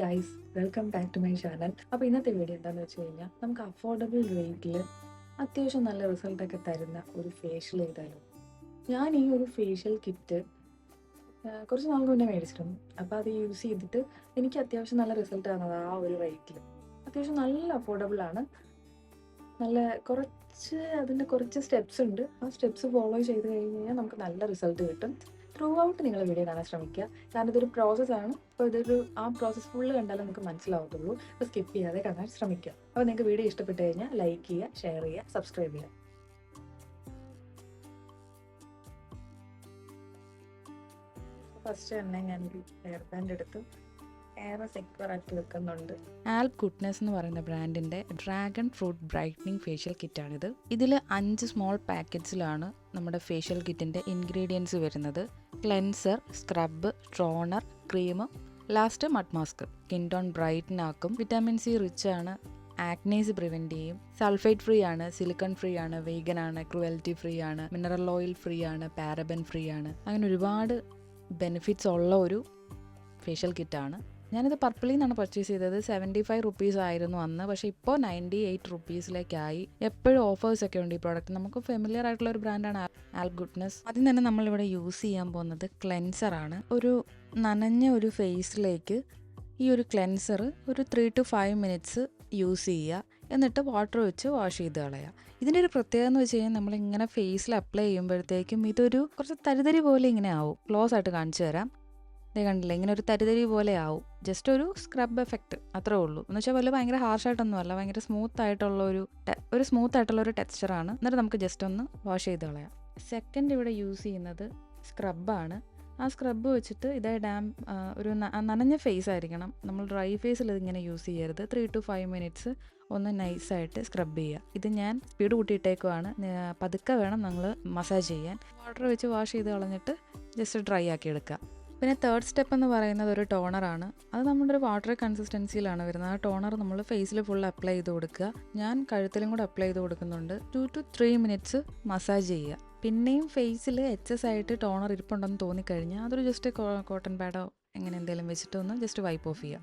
Guys welcome back to my channel അപ്പോൾ ഇന്നത്തെ video എന്താണെന്ന് വെച്ച് കഴിഞ്ഞാൽ നമുക്ക് അഫോർഡബിൾ റേറ്റിൽ അത്യാവശ്യം നല്ല റിസൾട്ടൊക്കെ തരുന്ന ഒരു ഫേഷ്യൽ ചെയ്താലും ഞാൻ ഈ ഒരു ഫേഷ്യൽ കിറ്റ് കുറച്ച് നാൾക്ക് മുന്നേ മേടിച്ചിരുന്നു. അപ്പോൾ അത് യൂസ് ചെയ്തിട്ട് എനിക്ക് അത്യാവശ്യം നല്ല റിസൾട്ട് തന്നത് ആ ഒരു റേറ്റിൽ അത്യാവശ്യം നല്ല അഫോർഡബിൾ ആണ്. നല്ല കുറച്ച് അതിന്റെ കുറച്ച് സ്റ്റെപ്സ് ഉണ്ട്. ആ സ്റ്റെപ്സ് ഫോളോ ചെയ്ത് കഴിഞ്ഞ് കഴിഞ്ഞാൽ നമുക്ക് നല്ല റിസൾട്ട് കിട്ടും. ത്രൂ ഔട്ട് നിങ്ങൾ വീഡിയോ കാണാൻ ശ്രമിക്കുക. കാരണം ഇതൊരു പ്രോസസ്സാണ് അപ്പോൾ ഇതൊരു ആ പ്രോസസ്സ് ഫുള്ള് കണ്ടാലേ നമുക്ക് മനസ്സിലാവത്തുള്ളൂ. അപ്പോൾ സ്കിപ്പ് ചെയ്യാതെ കാണാൻ ശ്രമിക്കുക. അപ്പോൾ നിങ്ങൾക്ക് വീഡിയോ ഇഷ്ടപ്പെട്ട് കഴിഞ്ഞാൽ ലൈക്ക് ചെയ്യുക ഷെയർ ചെയ്യുക സബ്സ്ക്രൈബ് ചെയ്യുക. ഫസ്റ്റ് തന്നെ ഞാനൊരു ഹെയർ ബാൻഡ് എടുത്ത്. ഏറെ ആൽപ് ഗുഡ്നെസ് എന്ന് പറയുന്ന ബ്രാൻഡിന്റെ ഡ്രാഗൺ ഫ്രൂട്ട് ബ്രൈറ്റനിങ് ഫേഷ്യൽ കിറ്റാണിത് ഇതിൽ അഞ്ച് സ്മോൾ പാക്കറ്റ്സിലാണ് നമ്മുടെ ഫേഷ്യൽ കിറ്റിന്റെ ഇൻഗ്രീഡിയൻസ് വരുന്നത്. Cleanser scrub toner cream last mud mask skin tone brighten ആക്കും. വിറ്റാമിൻ സി റിച്ച് ആണ് ആക്നേസ് പ്രിവെന്റ് ചെയ്യും. സൾഫേറ്റ് ഫ്രീ ആണ് സിലിക്കൺ ഫ്രീ ആണ് വെയ്ഗൻ ആണ് ക്രുവൽറ്റി ഫ്രീ ആണ് മിനറൽ ഓയിൽ ഫ്രീ ആണ് പാരബൻ ഫ്രീ ആണ്. അങ്ങനെ ഒരുപാട് ബെനിഫിറ്റ്സ് ഉള്ള ഒരു ഫേഷ്യൽ കിറ്റാണ് ഞാനിത് പർപ്പിളിൽ നിന്നാണ് പർച്ചേസ് ചെയ്തത്. സെവന്റി ഫൈവ് റുപ്പീസ് ആയിരുന്നു അന്ന്. പക്ഷേ ഇപ്പോൾ നയന്റി എയ്റ്റ് റുപ്പീസിലേക്കായി എപ്പോഴും ഓഫേഴ്സ് ഒക്കെ ഉണ്ട് ഈ പ്രോഡക്റ്റ് നമുക്ക് ഫെമിലിയർ ആയിട്ടുള്ള ഒരു ബ്രാൻഡാണ് ആൽ ഗുഡ്നസ് ആദ്യം തന്നെ നമ്മളിവിടെ യൂസ് ചെയ്യാൻ പോകുന്നത് ക്ലെൻസർ ആണ്. ഒരു നനഞ്ഞ ഒരു ഫേസിലേക്ക് ഈ ഒരു ക്ലെൻസർ ഒരു three to five minutes use ചെയ്യുക. എന്നിട്ട് വാട്ടർ വെച്ച് വാഷ് ചെയ്ത് കളയുക. ഇതിന്റെ ഒരു പ്രത്യേകത എന്ന് വെച്ച് കഴിഞ്ഞാൽ നമ്മളിങ്ങനെ ഫേസിൽ അപ്ലൈ ചെയ്യുമ്പോഴത്തേക്കും ഇതൊരു കുറച്ച് തരിതരി പോലെ ഇങ്ങനെ ആവും. ക്ലോസ് ആയിട്ട് കാണിച്ചു തരാം. ഇതേ കണ്ടില്ല? ഇങ്ങനെ ഒരു തരിതരി പോലെ ആവും. ജസ്റ്റ് ഒരു സ്ക്രബ് എഫക്റ്റ് അത്രേ ഉള്ളൂ. എന്ന് വെച്ചാൽ വല്ല ഭയങ്കര ഹാർഷായിട്ടൊന്നും അല്ല. ഭയങ്കര സ്മൂത്ത് ആയിട്ടുള്ള ഒരു ഒരു സ്മൂത്ത് ആയിട്ടുള്ള ഒരു ടെക്സ്ചറാണ് എന്നിട്ട് നമുക്ക് ജസ്റ്റ് ഒന്ന് വാഷ് ചെയ്ത് കളയാം. സെക്കൻഡ് ഇവിടെ യൂസ് ചെയ്യുന്നത് സ്ക്രബാണ് ആ സ്ക്രബ് വെച്ചിട്ട് ഇതേ ഡാം ഒരു നനഞ്ഞ ഫേസ് ആയിരിക്കണം. നമ്മൾ ഡ്രൈ ഫേസിൽ ഇതിങ്ങനെ യൂസ് ചെയ്യരുത്. ത്രീ ടു ഫൈവ് മിനിറ്റ്സ് ഒന്ന് നൈസായിട്ട് സ്ക്രബ് ചെയ്യുക. ഇത് ഞാൻ സ്പീഡ് കൂട്ടിയിട്ടേക്കുവാണ്. പതുക്കെ വേണം നമ്മൾ മസാജ് ചെയ്യാൻ. വാട്ടർ വെച്ച് വാഷ് ചെയ്ത് കളഞ്ഞിട്ട് ജസ്റ്റ് ഡ്രൈ ആക്കി എടുക്കുക. പിന്നെ തേർഡ് സ്റ്റെപ്പ് എന്ന് പറയുന്നത് ഒരു ടോണറാണ് അത് നമ്മുടെ ഒരു വാട്ടർ കൺസിസ്റ്റൻസിയിലാണ് വരുന്നത്. ആ ടോണർ നമ്മൾ ഫേസിൽ ഫുൾ അപ്ലൈ ചെയ്ത് കൊടുക്കുക. ഞാൻ കഴുത്തിലും കൂടെ അപ്ലൈ ചെയ്ത് കൊടുക്കുന്നുണ്ട്. Two to three minutes massage ചെയ്യുക. പിന്നെയും ഫേസിൽ എച്ച് ആയിട്ട് ടോണർ ഇരിപ്പുണ്ടെന്ന് തോന്നിക്കഴിഞ്ഞാൽ അതൊരു ജസ്റ്റ് കോട്ടൺ പാഡോ എങ്ങനെ എന്തെങ്കിലും വെച്ചിട്ട് ഒന്ന് ജസ്റ്റ് വൈപ്പ് ഓഫ് ചെയ്യുക.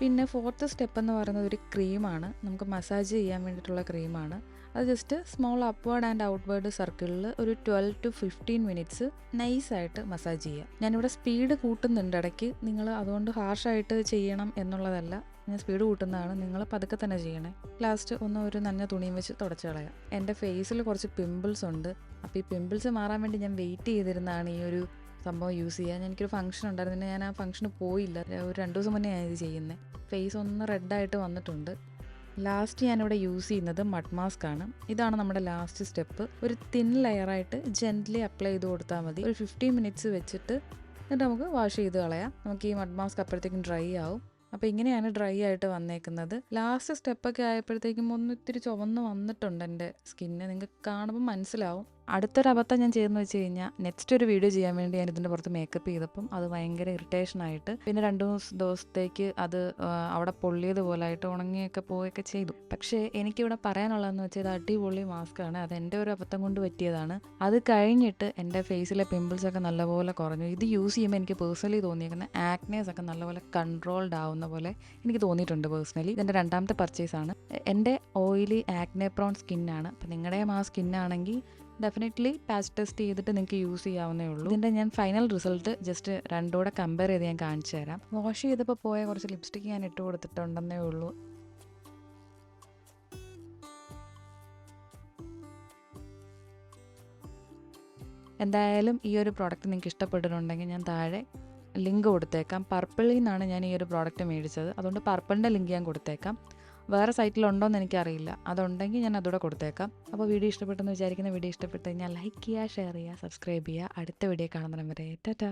പിന്നെ ഫോർത്ത് സ്റ്റെപ്പ് എന്ന് പറയുന്നത് ഒരു ക്രീമാണ് നമുക്ക് മസാജ് ചെയ്യാൻ വേണ്ടിയിട്ടുള്ള ക്രീമാണ് അത് just small upward and outward സർക്കിളിൽ ഒരു ട്വൽവ് ടു ഫിഫ്റ്റീൻ മിനിറ്റ്സ് നൈസായിട്ട് മസാജ് ചെയ്യുക ഞാനിവിടെ സ്പീഡ് കൂട്ടുന്നുണ്ട്. ഇടയ്ക്ക് നിങ്ങൾ അതുകൊണ്ട് ഹാർഷായിട്ട് ചെയ്യണം എന്നുള്ളതല്ല. ഞാൻ സ്പീഡ് കൂട്ടുന്നതാണ്. നിങ്ങൾ പതുക്കെ തന്നെ ചെയ്യണേ. ലാസ്റ്റ് ഒന്ന് ഒരു നനഞ്ഞ തുണിയും വെച്ച് തുടച്ച് കളയാം. എന്റെ ഫേസിൽ കുറച്ച് പിമ്പിൾസ് ഉണ്ട്. അപ്പോൾ ഈ പിമ്പിൾസ് മാറാൻ വേണ്ടി ഞാൻ വെയിറ്റ് ചെയ്തിരുന്നതാണ് ഈ ഒരു സംഭവം യൂസ് ചെയ്യാൻ. എനിക്കൊരു ഫംഗ്ഷൻ ഉണ്ടായിരുന്നു. ഞാൻ ആ ഫംഗ്ഷന് പോയില്ല. ഒരു രണ്ട് ദിവസം മുന്നേ ഞാൻ ഇത് ചെയ്യുന്നത് ഫേസ് ഒന്ന് റെഡ് ആയിട്ട് വന്നിട്ടുണ്ട്. ലാസ്റ്റ് ഞാനിവിടെ യൂസ് ചെയ്യുന്നത് മഡ് മാസ്ക് ആണ്. ഇതാണ് നമ്മുടെ ലാസ്റ്റ് സ്റ്റെപ്പ്. ഒരു തിൻ ലെയറായിട്ട് ജെന്റ്ലി അപ്ലൈ ചെയ്ത് കൊടുത്താൽ മതി. ഒരു ഫിഫ്റ്റീൻ മിനിറ്റ്സ് വെച്ചിട്ട് എന്നിട്ട് നമുക്ക് വാഷ് ചെയ്ത് കളയാം. നമുക്ക് ഈ മഡ് മാസ്ക് അപ്പോഴത്തേക്കും ഡ്രൈ ആവും. അപ്പോൾ ഇങ്ങനെയാണ് ഡ്രൈ ആയിട്ട് വന്നേക്കുന്നത്. ലാസ്റ്റ് സ്റ്റെപ്പൊക്കെ ആയപ്പോഴത്തേക്കും ഒന്ന് ഇത്തിരി ചുവന്ന് വന്നിട്ടുണ്ട് എന്റെ സ്കിന്ന്. നിങ്ങൾക്ക് കാണുമ്പോൾ മനസ്സിലാവും. അടുത്തൊരു അബദ്ധം ഞാൻ ചെയ്യുന്നത് വെച്ച് കഴിഞ്ഞാൽ നെക്സ്റ്റ് ഒരു വീഡിയോ ചെയ്യാൻ വേണ്ടി ഞാൻ ഇതിന്റെ പുറത്ത് മേക്കപ്പ് ചെയ്തപ്പം അത് ഭയങ്കര ഇറിറ്റേഷൻ ആയിട്ട് പിന്നെ രണ്ട് മൂന്ന് ദിവസത്തേക്ക് അത് അവിടെ പൊള്ളിയത് പോലായിട്ട് ഉണങ്ങിയൊക്കെ പോവുകയൊക്കെ ചെയ്തു. പക്ഷേ എനിക്കിവിടെ പറയാനുള്ളതെന്ന് വെച്ചാൽ ഇത് അടിപൊളി മാസ്കാണ് അത് എന്റെ ഒരു അബദ്ധം കൊണ്ട് പറ്റിയതാണ്. അത് കഴിഞ്ഞിട്ട് എന്റെ ഫേസിലെ പിമ്പിൾസ് ഒക്കെ നല്ലപോലെ കുറഞ്ഞു. ഇത് യൂസ് ചെയ്യുമ്പോൾ എനിക്ക് പേഴ്സണലി തോന്നിയിരിക്കുന്ന ആക്നേസ് ഒക്കെ നല്ലപോലെ കൺട്രോൾഡ് ആവുന്ന പോലെ എനിക്ക് തോന്നിയിട്ടുണ്ട് പേഴ്സണലി ഇതെന്റെ രണ്ടാമത്തെ പർച്ചേസ് ആണ്. എന്റെ ഓയിലി ആക്നെ പ്രോൺ സ്കിന്നാണ് അപ്പം നിങ്ങളുടെ ആ സ്കിന്നാണെങ്കിൽ ഡെഫിനറ്റ്ലി പാച്ച് ടെസ്റ്റ് ചെയ്തിട്ട് നിങ്ങൾക്ക് യൂസ് ചെയ്യാവുന്നേ ഉള്ളൂ. ഇതിന്റെ ഞാൻ ഫൈനൽ റിസൾട്ട് ജസ്റ്റ് രണ്ടുകൂടെ കമ്പയർ ചെയ്ത് ഞാൻ കാണിച്ചു തരാം. വാഷ് ചെയ്തപ്പോൾ പോയ കുറച്ച് ലിപ്സ്റ്റിക് ഞാൻ ഇട്ട് കൊടുത്തിട്ടുണ്ടെന്നേ ഉള്ളൂ. എന്തായാലും ഈ ഒരു പ്രോഡക്റ്റ് നിങ്ങൾക്ക് ഇഷ്ടപ്പെട്ടിട്ടുണ്ടെങ്കിൽ ഞാൻ താഴെ ലിങ്ക് കൊടുത്തേക്കാം. പർപ്പിളിൽ നിന്നാണ് ഞാൻ ഈ ഒരു പ്രോഡക്റ്റ് മേടിച്ചത്. അതുകൊണ്ട് പർപ്പിളിന്റെ ലിങ്ക് ഞാൻ കൊടുത്തേക്കാം. വേറെ സൈറ്റിലുണ്ടോ എന്ന് എനിക്കറിയില്ല. അതുണ്ടെങ്കിൽ ഞാൻ അതുകൂടെ കൊടുത്തേക്കാം. അപ്പോൾ വീഡിയോ ഇഷ്ടപ്പെട്ടെന്ന് വിചാരിക്കുന്ന വീഡിയോ ഇഷ്ടപ്പെട്ട് കഴിഞ്ഞാൽ ലൈക്ക് ചെയ്യുക ഷെയർ ചെയ്യുക സബ്സ്ക്രൈബ് ചെയ്യുക. അടുത്ത വീഡിയോ കാണുന്നതിന് വരെ ടാറ്റാ.